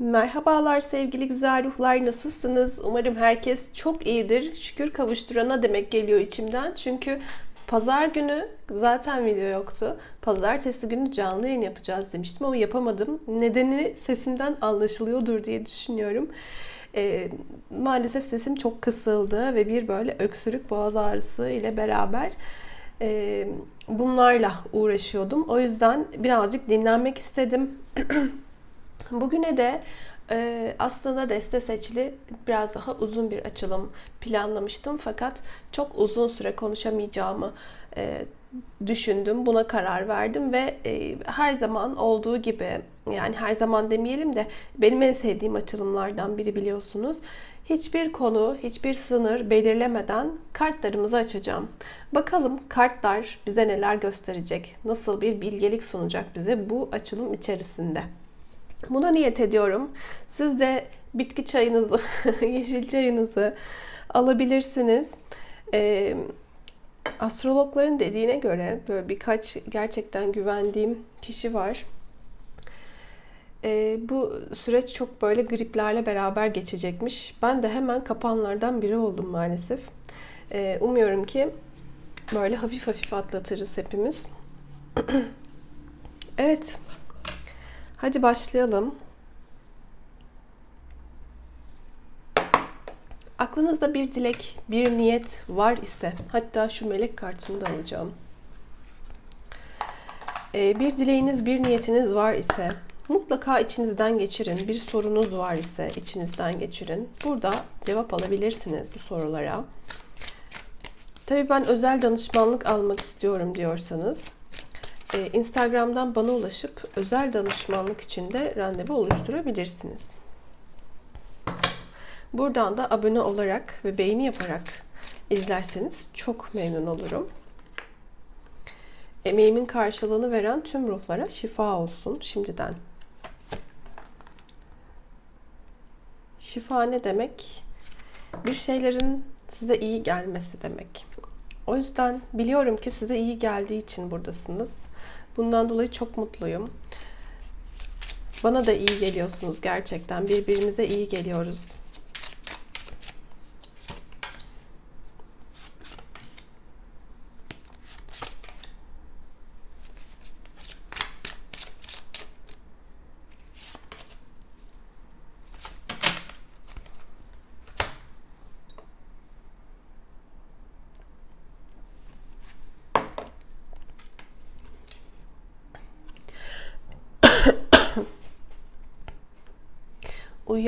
Merhabalar sevgili güzel ruhlar nasılsınız? Umarım herkes çok iyidir. Şükür kavuşturana demek geliyor içimden. Çünkü pazar günü zaten video yoktu. Pazartesi günü canlı yayın yapacağız demiştim ama yapamadım. Nedeni sesimden anlaşılıyordur diye düşünüyorum. Ee, maalesef sesim çok kısıldı ve bir böyle öksürük boğaz ağrısı ile beraber e, bunlarla uğraşıyordum. O yüzden birazcık dinlenmek istedim. Bugüne de e, aslında deste seçili biraz daha uzun bir açılım planlamıştım. Fakat çok uzun süre konuşamayacağımı e, düşündüm. Buna karar verdim ve e, her zaman olduğu gibi yani her zaman demeyelim de benim en sevdiğim açılımlardan biri biliyorsunuz. Hiçbir konu, hiçbir sınır belirlemeden kartlarımızı açacağım. Bakalım kartlar bize neler gösterecek, nasıl bir bilgelik sunacak bize bu açılım içerisinde. Buna niyet ediyorum. Siz de bitki çayınızı, yeşil çayınızı alabilirsiniz. Ee, astrologların dediğine göre böyle birkaç gerçekten güvendiğim kişi var. Ee, bu süreç çok böyle griplerle beraber geçecekmiş. Ben de hemen kapanlardan biri oldum maalesef. Ee, umuyorum ki böyle hafif hafif atlatırız hepimiz. evet. Hadi başlayalım. Aklınızda bir dilek, bir niyet var ise, hatta şu melek kartını da alacağım. Ee, bir dileğiniz, bir niyetiniz var ise mutlaka içinizden geçirin. Bir sorunuz var ise içinizden geçirin. Burada cevap alabilirsiniz bu sorulara. Tabii ben özel danışmanlık almak istiyorum diyorsanız ee, Instagram'dan bana ulaşıp özel danışmanlık için de randevu oluşturabilirsiniz. Buradan da abone olarak ve beğeni yaparak izlerseniz çok memnun olurum. Emeğimin karşılığını veren tüm ruhlara şifa olsun şimdiden. Şifa ne demek? Bir şeylerin size iyi gelmesi demek. O yüzden biliyorum ki size iyi geldiği için buradasınız. Bundan dolayı çok mutluyum. Bana da iyi geliyorsunuz gerçekten. Birbirimize iyi geliyoruz.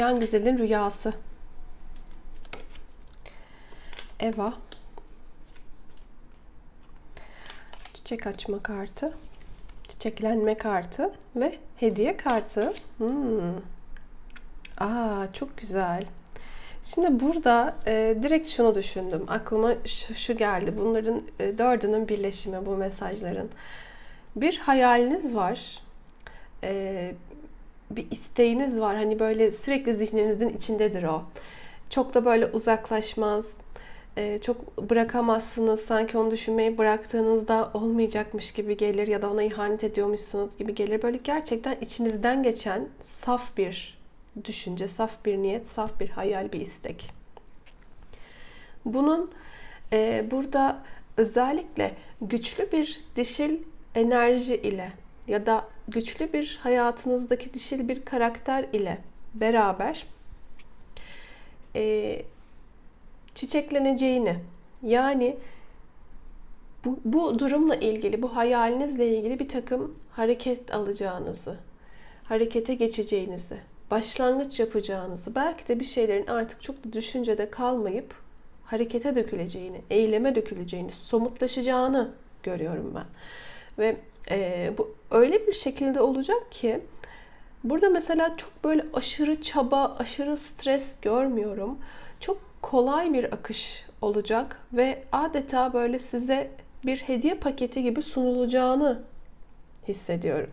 Uyuyan güzelin rüyası. Eva. Çiçek açma kartı. Çiçeklenme kartı ve hediye kartı. Hmm. Aa çok güzel. Şimdi burada e, direkt şunu düşündüm. Aklıma şu, şu geldi. Bunların e, dördünün birleşimi bu mesajların. Bir hayaliniz var. E, bir isteğiniz var. Hani böyle sürekli zihninizin içindedir o. Çok da böyle uzaklaşmaz. E, çok bırakamazsınız. Sanki onu düşünmeyi bıraktığınızda olmayacakmış gibi gelir ya da ona ihanet ediyormuşsunuz gibi gelir. Böyle gerçekten içinizden geçen saf bir düşünce, saf bir niyet, saf bir hayal, bir istek. Bunun e, burada özellikle güçlü bir dişil enerji ile ya da güçlü bir hayatınızdaki dişil bir karakter ile beraber e, çiçekleneceğini yani bu, bu durumla ilgili, bu hayalinizle ilgili bir takım hareket alacağınızı, harekete geçeceğinizi, başlangıç yapacağınızı, belki de bir şeylerin artık çok da düşüncede kalmayıp harekete döküleceğini, eyleme döküleceğini, somutlaşacağını görüyorum ben. Ve e, bu öyle bir şekilde olacak ki burada mesela çok böyle aşırı çaba, aşırı stres görmüyorum. Çok kolay bir akış olacak ve adeta böyle size bir hediye paketi gibi sunulacağını hissediyorum.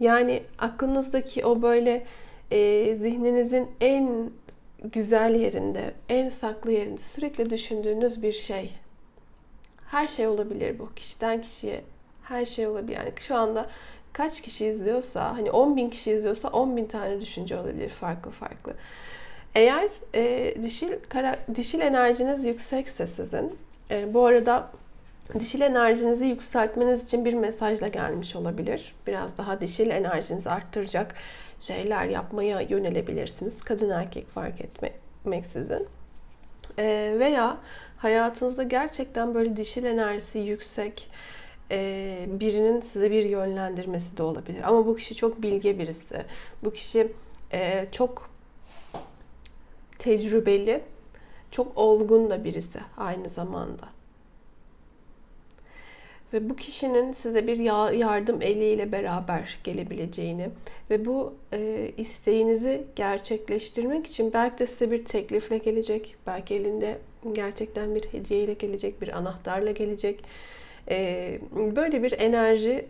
Yani aklınızdaki o böyle e, zihninizin en güzel yerinde, en saklı yerinde sürekli düşündüğünüz bir şey her şey olabilir bu. Kişiden kişiye her şey olabilir. Yani şu anda kaç kişi izliyorsa hani 10 bin kişi izliyorsa 10 bin tane düşünce olabilir farklı farklı. Eğer e, dişil kara, dişil enerjiniz yüksekse sizin e, bu arada dişil enerjinizi yükseltmeniz için bir mesajla gelmiş olabilir. Biraz daha dişil enerjinizi arttıracak şeyler yapmaya yönelebilirsiniz. Kadın erkek fark etmeksizin. E, veya hayatınızda gerçekten böyle dişil enerjisi yüksek e, birinin size bir yönlendirmesi de olabilir. Ama bu kişi çok bilge birisi. Bu kişi e, çok tecrübeli, çok olgun da birisi aynı zamanda. Ve bu kişinin size bir yardım eliyle beraber gelebileceğini ve bu e, isteğinizi gerçekleştirmek için belki de size bir teklifle gelecek, belki elinde gerçekten bir hediyeyle gelecek, bir anahtarla gelecek. E, böyle bir enerji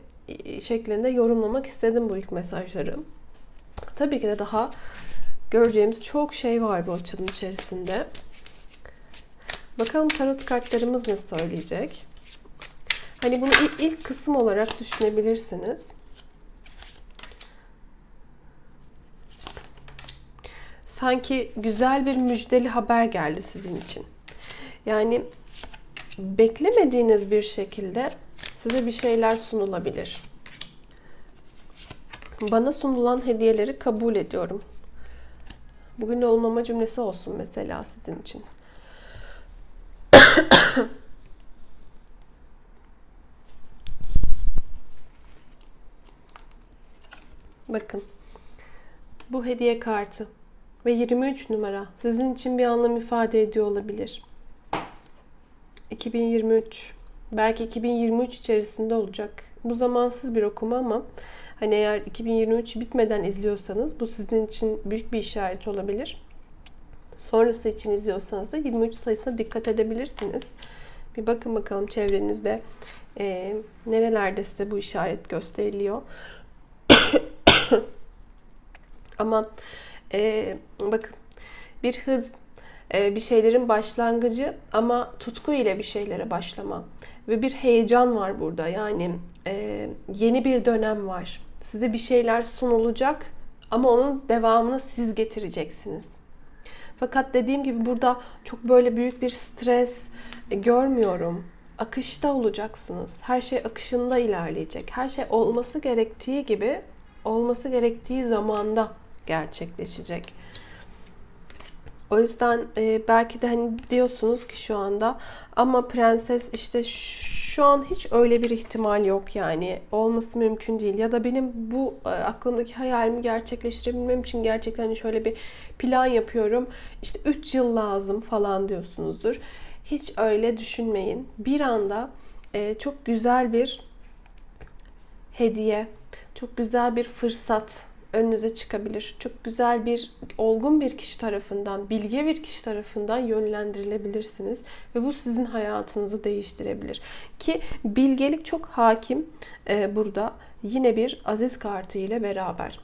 şeklinde yorumlamak istedim bu ilk mesajları. Tabii ki de daha göreceğimiz çok şey var bu açının içerisinde. Bakalım tarot kartlarımız ne söyleyecek? Hani bunu ilk, ilk kısım olarak düşünebilirsiniz. Sanki güzel bir müjdeli haber geldi sizin için. Yani beklemediğiniz bir şekilde size bir şeyler sunulabilir. Bana sunulan hediyeleri kabul ediyorum. Bugün olmama cümlesi olsun mesela sizin için. Bakın. Bu hediye kartı ve 23 numara sizin için bir anlam ifade ediyor olabilir. 2023 belki 2023 içerisinde olacak. Bu zamansız bir okuma ama hani eğer 2023 bitmeden izliyorsanız bu sizin için büyük bir işaret olabilir. Sonrası için izliyorsanız da 23 sayısına dikkat edebilirsiniz. Bir bakın bakalım çevrenizde e, nerelerde size bu işaret gösteriliyor. Ama e, bakın bir hız e, bir şeylerin başlangıcı ama tutku ile bir şeylere başlama ve bir heyecan var burada. Yani e, yeni bir dönem var. Size bir şeyler sunulacak ama onun devamını siz getireceksiniz. Fakat dediğim gibi burada çok böyle büyük bir stres e, görmüyorum. Akışta olacaksınız. Her şey akışında ilerleyecek. Her şey olması gerektiği gibi olması gerektiği zamanda gerçekleşecek. O yüzden e, belki de hani diyorsunuz ki şu anda ama prenses işte şu an hiç öyle bir ihtimal yok yani olması mümkün değil ya da benim bu e, aklımdaki hayalimi gerçekleştirebilmem için gerçekten hani şöyle bir plan yapıyorum işte 3 yıl lazım falan diyorsunuzdur. Hiç öyle düşünmeyin. Bir anda e, çok güzel bir hediye, çok güzel bir fırsat önünüze çıkabilir. Çok güzel bir, olgun bir kişi tarafından, bilge bir kişi tarafından yönlendirilebilirsiniz. Ve bu sizin hayatınızı değiştirebilir. Ki bilgelik çok hakim e, burada. Yine bir aziz kartı ile beraber.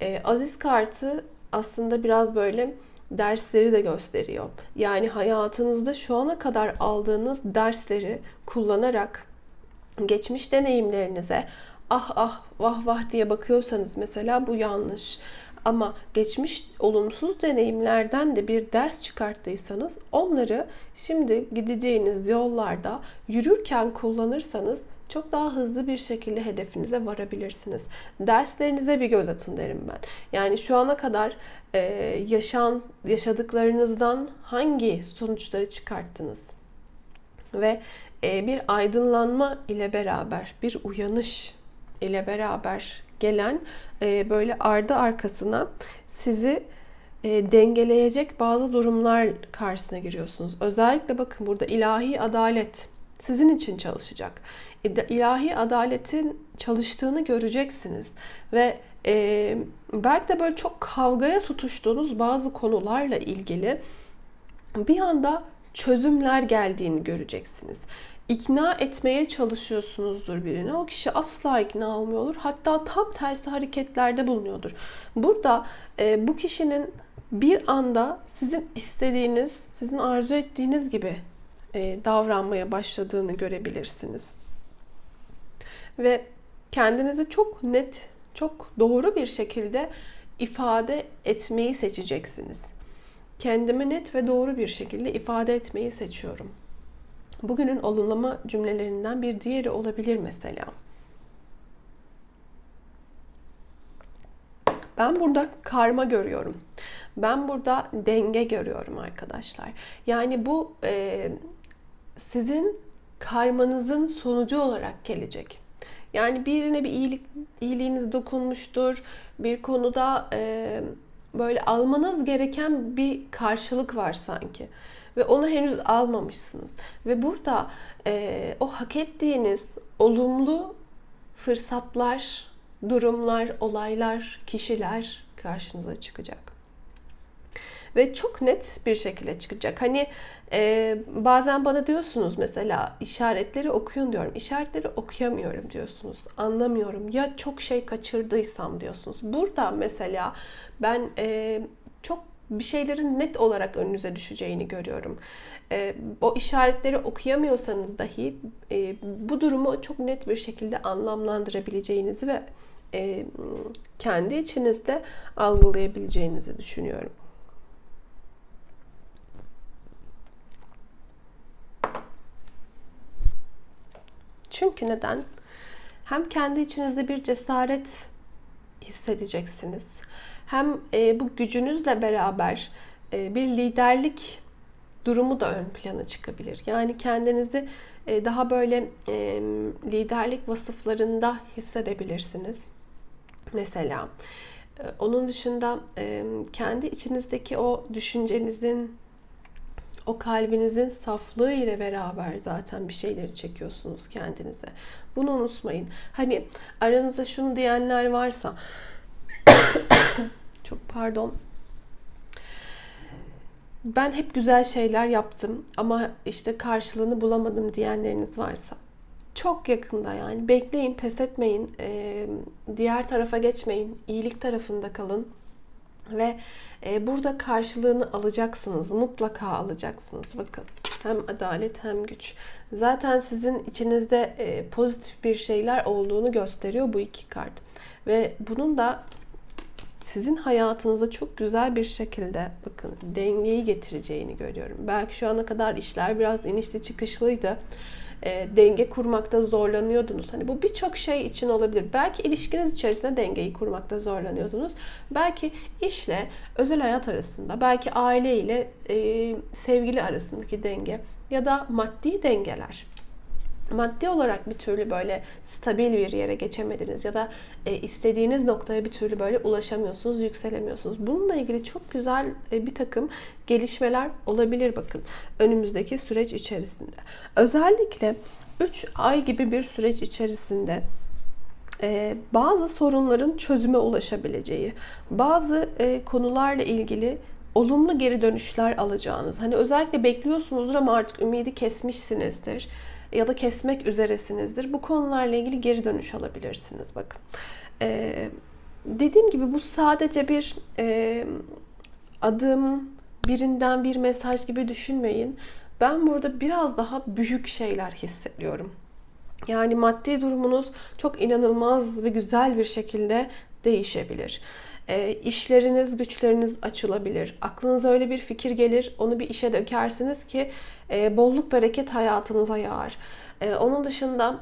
E, aziz kartı aslında biraz böyle dersleri de gösteriyor. Yani hayatınızda şu ana kadar aldığınız dersleri kullanarak geçmiş deneyimlerinize ah ah vah vah diye bakıyorsanız mesela bu yanlış. Ama geçmiş olumsuz deneyimlerden de bir ders çıkarttıysanız onları şimdi gideceğiniz yollarda yürürken kullanırsanız çok daha hızlı bir şekilde hedefinize varabilirsiniz. Derslerinize bir göz atın derim ben. Yani şu ana kadar e, yaşan yaşadıklarınızdan hangi sonuçları çıkarttınız? Ve e, bir aydınlanma ile beraber bir uyanış ile beraber gelen e, böyle ardı arkasına sizi e, dengeleyecek bazı durumlar karşısına giriyorsunuz. Özellikle bakın burada ilahi adalet sizin için çalışacak. İlahi adaletin çalıştığını göreceksiniz ve e, belki de böyle çok kavgaya tutuştuğunuz bazı konularla ilgili bir anda çözümler geldiğini göreceksiniz ikna etmeye çalışıyorsunuzdur birini. O kişi asla ikna olmuyor olur. Hatta tam tersi hareketlerde bulunuyordur. Burada e, bu kişinin bir anda sizin istediğiniz, sizin arzu ettiğiniz gibi e, davranmaya başladığını görebilirsiniz. Ve kendinizi çok net, çok doğru bir şekilde ifade etmeyi seçeceksiniz. Kendimi net ve doğru bir şekilde ifade etmeyi seçiyorum. Bugünün olumlama cümlelerinden bir diğeri olabilir mesela. Ben burada karma görüyorum. Ben burada denge görüyorum arkadaşlar. Yani bu e, sizin karmanızın sonucu olarak gelecek. Yani birine bir iyilik iyiliğiniz dokunmuştur. Bir konuda e, böyle almanız gereken bir karşılık var sanki ve onu henüz almamışsınız. Ve burada e, o hak ettiğiniz olumlu fırsatlar, durumlar, olaylar, kişiler karşınıza çıkacak. Ve çok net bir şekilde çıkacak. Hani e, bazen bana diyorsunuz mesela işaretleri okuyun diyorum. İşaretleri okuyamıyorum diyorsunuz. Anlamıyorum. Ya çok şey kaçırdıysam diyorsunuz. Burada mesela ben e, çok bir şeylerin net olarak önünüze düşeceğini görüyorum. E, o işaretleri okuyamıyorsanız dahi e, bu durumu çok net bir şekilde anlamlandırabileceğinizi ve e, kendi içinizde algılayabileceğinizi düşünüyorum. Çünkü neden? Hem kendi içinizde bir cesaret hissedeceksiniz. Hem e, bu gücünüzle beraber e, bir liderlik durumu da ön plana çıkabilir. Yani kendinizi e, daha böyle e, liderlik vasıflarında hissedebilirsiniz. Mesela e, onun dışında e, kendi içinizdeki o düşüncenizin, o kalbinizin saflığı ile beraber zaten bir şeyleri çekiyorsunuz kendinize. Bunu unutmayın. Hani aranızda şunu diyenler varsa çok pardon. Ben hep güzel şeyler yaptım ama işte karşılığını bulamadım diyenleriniz varsa çok yakında yani bekleyin, pes etmeyin, diğer tarafa geçmeyin, iyilik tarafında kalın ve burada karşılığını alacaksınız, mutlaka alacaksınız. Bakın hem adalet hem güç. Zaten sizin içinizde pozitif bir şeyler olduğunu gösteriyor bu iki kart ve bunun da sizin hayatınıza çok güzel bir şekilde bakın dengeyi getireceğini görüyorum. Belki şu ana kadar işler biraz inişli çıkışlıydı. E, denge kurmakta zorlanıyordunuz. Hani bu birçok şey için olabilir. Belki ilişkiniz içerisinde dengeyi kurmakta zorlanıyordunuz. Belki işle özel hayat arasında, belki aile ile e, sevgili arasındaki denge ya da maddi dengeler maddi olarak bir türlü böyle stabil bir yere geçemediniz ya da e, istediğiniz noktaya bir türlü böyle ulaşamıyorsunuz, yükselemiyorsunuz. Bununla ilgili çok güzel e, bir takım gelişmeler olabilir bakın önümüzdeki süreç içerisinde. Özellikle 3 ay gibi bir süreç içerisinde e, bazı sorunların çözüme ulaşabileceği, bazı e, konularla ilgili olumlu geri dönüşler alacağınız. Hani özellikle bekliyorsunuzdur ama artık ümidi kesmişsinizdir ya da kesmek üzeresinizdir. Bu konularla ilgili geri dönüş alabilirsiniz. Bakın. Ee, dediğim gibi bu sadece bir e, adım, birinden bir mesaj gibi düşünmeyin. Ben burada biraz daha büyük şeyler hissediyorum. Yani maddi durumunuz çok inanılmaz ve güzel bir şekilde değişebilir. E, işleriniz, güçleriniz açılabilir. Aklınıza öyle bir fikir gelir, onu bir işe dökersiniz ki e, bolluk bereket hayatınıza yağar. E, onun dışında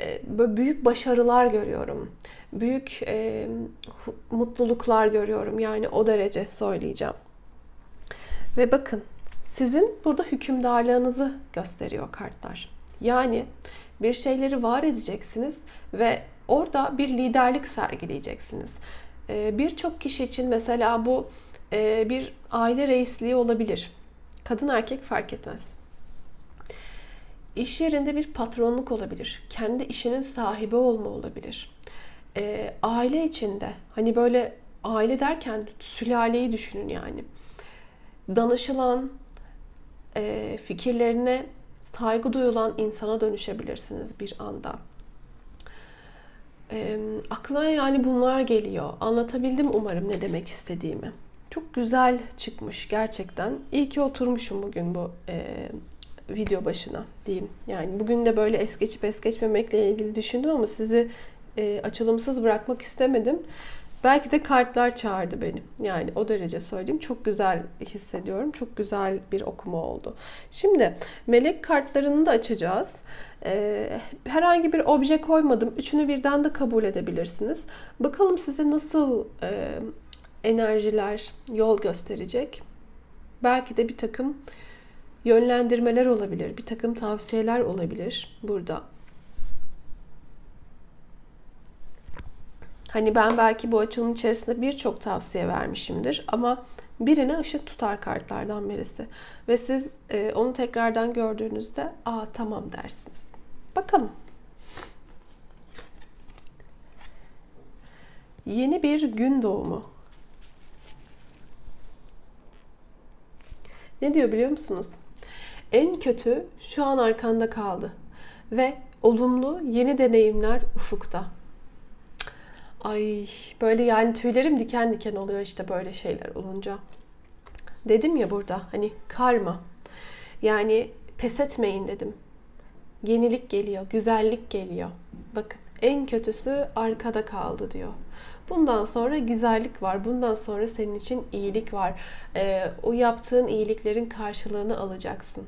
e, böyle büyük başarılar görüyorum. Büyük mutluluklar görüyorum. Yani o derece söyleyeceğim. Ve bakın sizin burada hükümdarlığınızı gösteriyor kartlar. Yani bir şeyleri var edeceksiniz ve orada bir liderlik sergileyeceksiniz. Ee, birçok kişi için mesela bu e, bir aile reisliği olabilir. Kadın erkek fark etmez. İş yerinde bir patronluk olabilir. Kendi işinin sahibi olma olabilir. E, aile içinde hani böyle aile derken sülaleyi düşünün yani. Danışılan, e, fikirlerine saygı duyulan insana dönüşebilirsiniz bir anda. E, aklına yani bunlar geliyor. Anlatabildim umarım ne demek istediğimi. Çok güzel çıkmış gerçekten. İyi ki oturmuşum bugün bu e, video başına diyeyim. Yani bugün de böyle es geçip es geçmemekle ilgili düşündüm ama sizi e, açılımsız bırakmak istemedim. Belki de kartlar çağırdı beni. Yani o derece söyleyeyim. Çok güzel hissediyorum. Çok güzel bir okuma oldu. Şimdi melek kartlarını da açacağız. Ee, herhangi bir obje koymadım. Üçünü birden de kabul edebilirsiniz. Bakalım size nasıl e, enerjiler yol gösterecek. Belki de bir takım yönlendirmeler olabilir. Bir takım tavsiyeler olabilir burada. Hani ben belki bu açılım içerisinde birçok tavsiye vermişimdir ama birine ışık tutar kartlardan birisi. Ve siz e, onu tekrardan gördüğünüzde aa tamam dersiniz. Bakalım. Yeni bir gün doğumu. Ne diyor biliyor musunuz? En kötü şu an arkanda kaldı ve olumlu yeni deneyimler ufukta. Ay böyle yani tüylerim diken diken oluyor işte böyle şeyler olunca. Dedim ya burada hani karma. Yani pes etmeyin dedim. Yenilik geliyor, güzellik geliyor. Bakın en kötüsü arkada kaldı diyor. Bundan sonra güzellik var. Bundan sonra senin için iyilik var. Ee, o yaptığın iyiliklerin karşılığını alacaksın.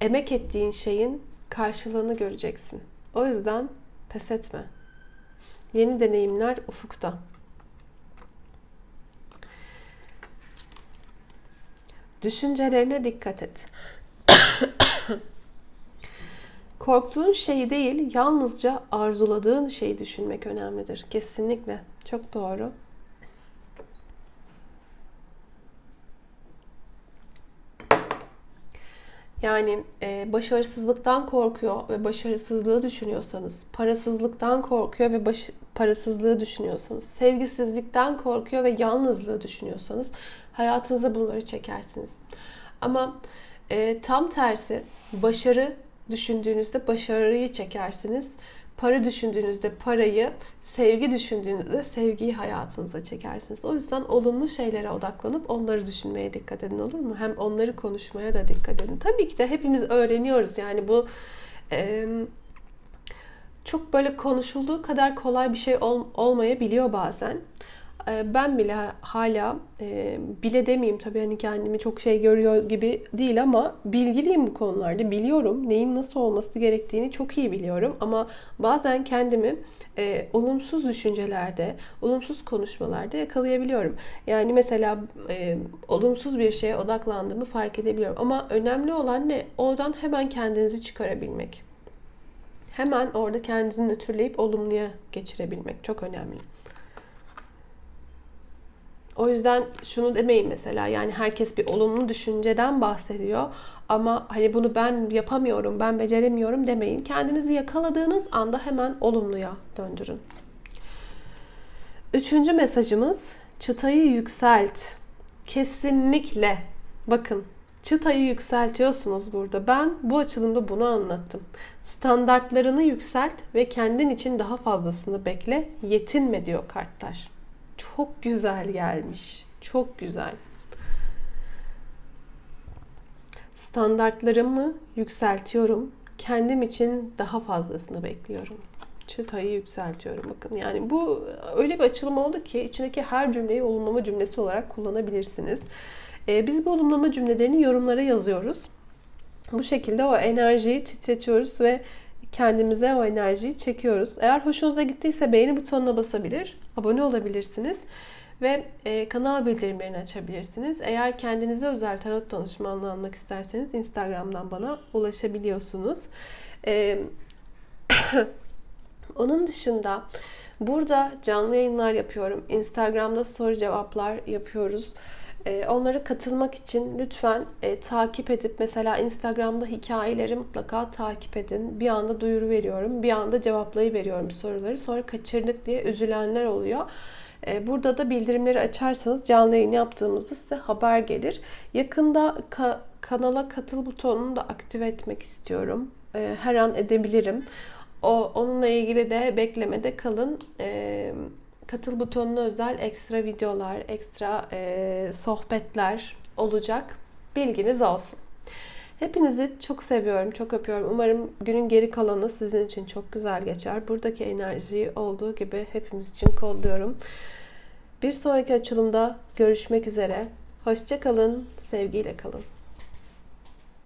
Emek ettiğin şeyin karşılığını göreceksin. O yüzden pes etme. Yeni deneyimler ufukta. Düşüncelerine dikkat et. Korktuğun şeyi değil, yalnızca arzuladığın şeyi düşünmek önemlidir. Kesinlikle. Çok doğru. Yani e, başarısızlıktan korkuyor ve başarısızlığı düşünüyorsanız, parasızlıktan korkuyor ve baş, parasızlığı düşünüyorsanız, sevgisizlikten korkuyor ve yalnızlığı düşünüyorsanız hayatınıza bunları çekersiniz. Ama e, tam tersi başarı düşündüğünüzde başarıyı çekersiniz. Para düşündüğünüzde parayı, sevgi düşündüğünüzde sevgiyi hayatınıza çekersiniz. O yüzden olumlu şeylere odaklanıp onları düşünmeye dikkat edin olur mu? Hem onları konuşmaya da dikkat edin. Tabii ki de hepimiz öğreniyoruz. Yani bu e, çok böyle konuşulduğu kadar kolay bir şey ol, olmayabiliyor bazen. Ee, ben bile hala e, bile demeyeyim tabii hani kendimi çok şey görüyor gibi değil ama bilgiliyim bu konularda. Biliyorum neyin nasıl olması gerektiğini çok iyi biliyorum ama bazen kendimi e, olumsuz düşüncelerde, olumsuz konuşmalarda yakalayabiliyorum. Yani mesela e, olumsuz bir şeye odaklandığımı fark edebiliyorum ama önemli olan ne? Oradan hemen kendinizi çıkarabilmek. Hemen orada kendinizi nötrleyip olumluya geçirebilmek çok önemli. O yüzden şunu demeyin mesela yani herkes bir olumlu düşünceden bahsediyor ama hani bunu ben yapamıyorum, ben beceremiyorum demeyin. Kendinizi yakaladığınız anda hemen olumluya döndürün. Üçüncü mesajımız çıtayı yükselt. Kesinlikle bakın çıtayı yükseltiyorsunuz burada. Ben bu açılımda bunu anlattım. Standartlarını yükselt ve kendin için daha fazlasını bekle. Yetinme diyor kartlar. Çok güzel gelmiş. Çok güzel. Standartlarımı yükseltiyorum. Kendim için daha fazlasını bekliyorum. Çıtayı yükseltiyorum. Bakın yani bu öyle bir açılım oldu ki içindeki her cümleyi olumlama cümlesi olarak kullanabilirsiniz. Ee, biz bu olumlama cümlelerini yorumlara yazıyoruz. Bu şekilde o enerjiyi titretiyoruz ve kendimize o enerjiyi çekiyoruz. Eğer hoşunuza gittiyse beğeni butonuna basabilir, abone olabilirsiniz ve e, kanal bildirimlerini açabilirsiniz. Eğer kendinize özel tarot danışmanlığı almak isterseniz Instagram'dan bana ulaşabiliyorsunuz. E, onun dışında burada canlı yayınlar yapıyorum. Instagram'da soru cevaplar yapıyoruz. Ee, onlara katılmak için lütfen e, takip edip mesela Instagram'da hikayeleri mutlaka takip edin. Bir anda duyuru veriyorum. Bir anda cevaplayı veriyorum soruları. Sonra kaçırdık diye üzülenler oluyor. E, burada da bildirimleri açarsanız canlı yayın yaptığımızda size haber gelir. Yakında ka- kanala katıl butonunu da aktive etmek istiyorum. E, her an edebilirim. O onunla ilgili de beklemede kalın. Eee katıl butonuna özel ekstra videolar, ekstra e, sohbetler olacak. Bilginiz olsun. Hepinizi çok seviyorum, çok öpüyorum. Umarım günün geri kalanı sizin için çok güzel geçer. Buradaki enerjiyi olduğu gibi hepimiz için kolluyorum. Bir sonraki açılımda görüşmek üzere. Hoşça kalın, sevgiyle kalın.